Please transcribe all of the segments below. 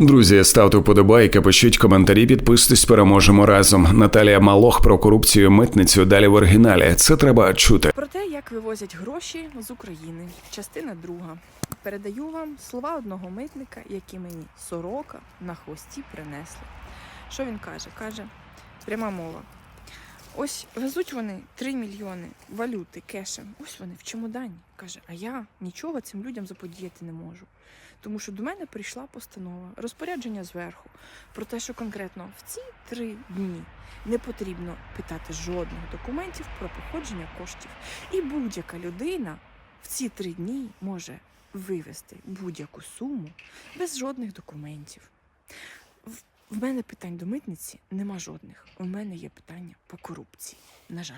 Друзі, ставте вподобайки, пишіть коментарі, підписуйтесь, переможемо разом. Наталія Малох про корупцію митницю далі в оригіналі. Це треба чути. Про те, як вивозять гроші з України. Частина друга. Передаю вам слова одного митника, які мені сорока на хвості принесли. Що він каже? Каже, пряма мова. Ось везуть вони 3 мільйони валюти кешем. Ось вони в чемодані. Каже, а я нічого цим людям заподіяти не можу. Тому що до мене прийшла постанова, розпорядження зверху про те, що конкретно в ці три дні не потрібно питати жодних документів про походження коштів. І будь-яка людина в ці три дні може вивести будь-яку суму без жодних документів. В- мене питань до митниці нема жодних. У мене є питання по корупції. На жаль.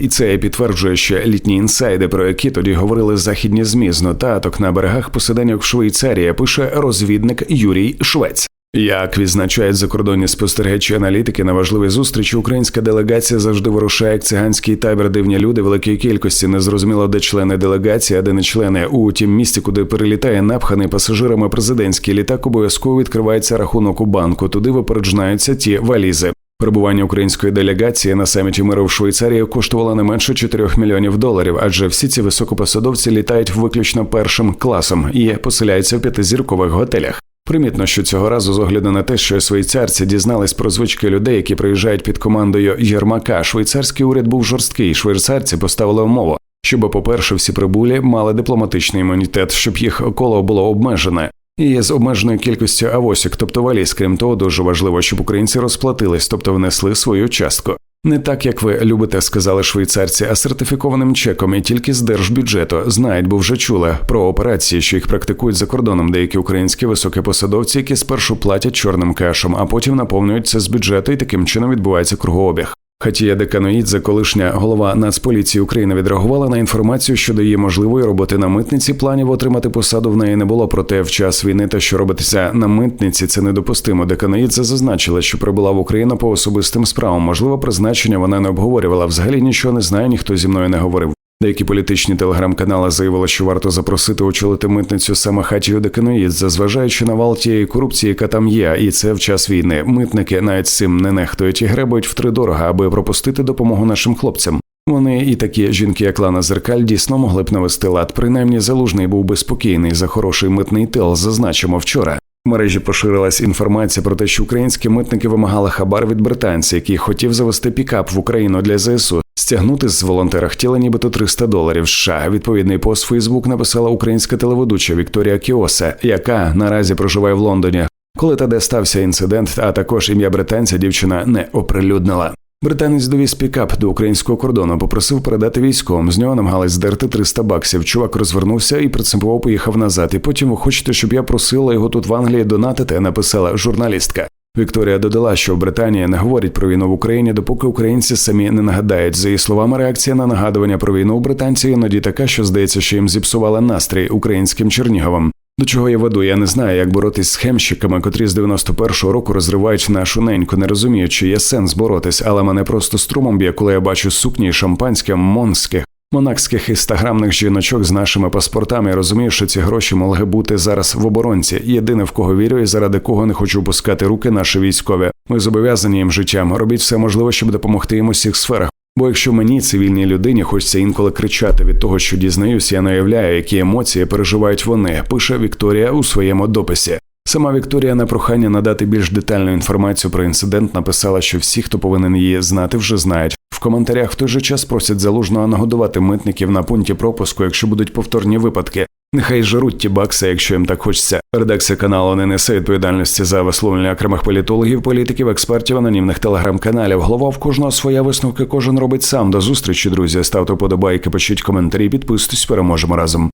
І це підтверджує ще літні інсайди, про які тоді говорили західні змі з нотаток на берегах посиденьок в Швейцарії. Пише розвідник Юрій Швець. Як відзначають закордонні спостерігачі аналітики на важливій зустрічі, українська делегація завжди вирушає як циганський табір дивні люди великої кількості. Незрозуміло, де члени делегації, а де не члени. У тім місті, куди перелітає напханий пасажирами президентський літак, обов'язково відкривається рахунок у банку. Туди випереджаються ті валізи. Перебування української делегації на саміті миру в Швейцарії коштувало не менше 4 мільйонів доларів, адже всі ці високопосадовці літають виключно першим класом і поселяються в п'ятизіркових готелях. Примітно, що цього разу з огляду на те, що швейцарці дізнались про звички людей, які приїжджають під командою Єрмака. Швейцарський уряд був жорсткий. Швейцарці поставили умову, щоб, по-перше, всі прибулі мали дипломатичний імунітет, щоб їх коло було обмежене. І з обмеженою кількістю авосік, тобто валіз, крім того, дуже важливо, щоб українці розплатились, тобто внесли свою частку. Не так, як ви любите, сказали швейцарці, а сертифікованим чеком і тільки з держбюджету знають, бо вже чули про операції, що їх практикують за кордоном деякі українські високі посадовці, які спершу платять чорним кешем, а потім наповнюються з бюджету, і таким чином відбувається кругообіг. Хатія Деканоїдзе, колишня голова Нацполіції України, відреагувала на інформацію щодо її можливої роботи на митниці. Планів отримати посаду в неї не було. Проте в час війни те, що робитися на митниці, це недопустимо. Деканоїдзе зазначила, що прибула в Україну по особистим справам. Можливо, призначення вона не обговорювала. Взагалі нічого не знає, ніхто зі мною не говорив. Деякі політичні телеграм-канали заявили, що варто запросити очолити митницю саме хатію Деканоїдзе, зважаючи на вал тієї корупції, яка там є, і це в час війни. Митники навіть цим не нехтують і гребують втридорога, аби пропустити допомогу нашим хлопцям. Вони і такі жінки, як Лана Зеркаль, дійсно могли б навести лад. Принаймні, залужний був би спокійний за хороший митний тил. Зазначимо вчора. В мережі поширилась інформація про те, що українські митники вимагали хабар від британця, який хотів завести пікап в Україну для ЗСУ. Стягнути з волонтера хотіли нібито 300 доларів. США відповідний пост Фейсбук написала українська телеведуча Вікторія Кіосе, яка наразі проживає в Лондоні. Коли та де стався інцидент, а також ім'я британця дівчина не оприлюднила. Британець довіз пікап до українського кордону, попросив передати військовим. З нього намагались здерти 300 баксів. Чувак розвернувся і принципово поїхав назад. І потім ви хочете, щоб я просила його тут в Англії донатити, написала журналістка. Вікторія додала, що в Британії не говорять про війну в Україні, допоки українці самі не нагадають. За її словами, реакція на нагадування про війну у британці іноді така, що здається, що їм зіпсувала настрій українським Черніговим. До чого я веду, я не знаю, як боротись з хемщиками, котрі з 91-го року розривають нашу неньку, не розумію, чи є сенс боротись, але мене просто струмом б'є, коли я бачу сукні і шампанське монських, монакських інстаграмних жіночок з нашими паспортами. Я розумію, що ці гроші могли бути зараз в оборонці. Єдине в кого вірю і заради кого не хочу пускати руки наші військові. Ми зобов'язані їм життям. Робіть все можливе, щоб допомогти їм у всіх сферах. Бо якщо мені, цивільній людині, хочеться інколи кричати від того, що дізнаюсь, я не уявляю, які емоції переживають вони, пише Вікторія у своєму дописі. Сама Вікторія на прохання надати більш детальну інформацію про інцидент написала, що всі, хто повинен її знати, вже знають. В коментарях в той же час просять залужного нагодувати митників на пункті пропуску, якщо будуть повторні випадки. Нехай жаруть ті бакси, якщо їм так хочеться. Редакція каналу не несе відповідальності за висловлення окремих політологів, політиків, експертів, анонімних телеграм-каналів. Голова в кожного своя висновка, кожен робить сам. До зустрічі, друзі. Ставте вподобайки, пишіть коментарі, підписуйтесь, переможемо разом.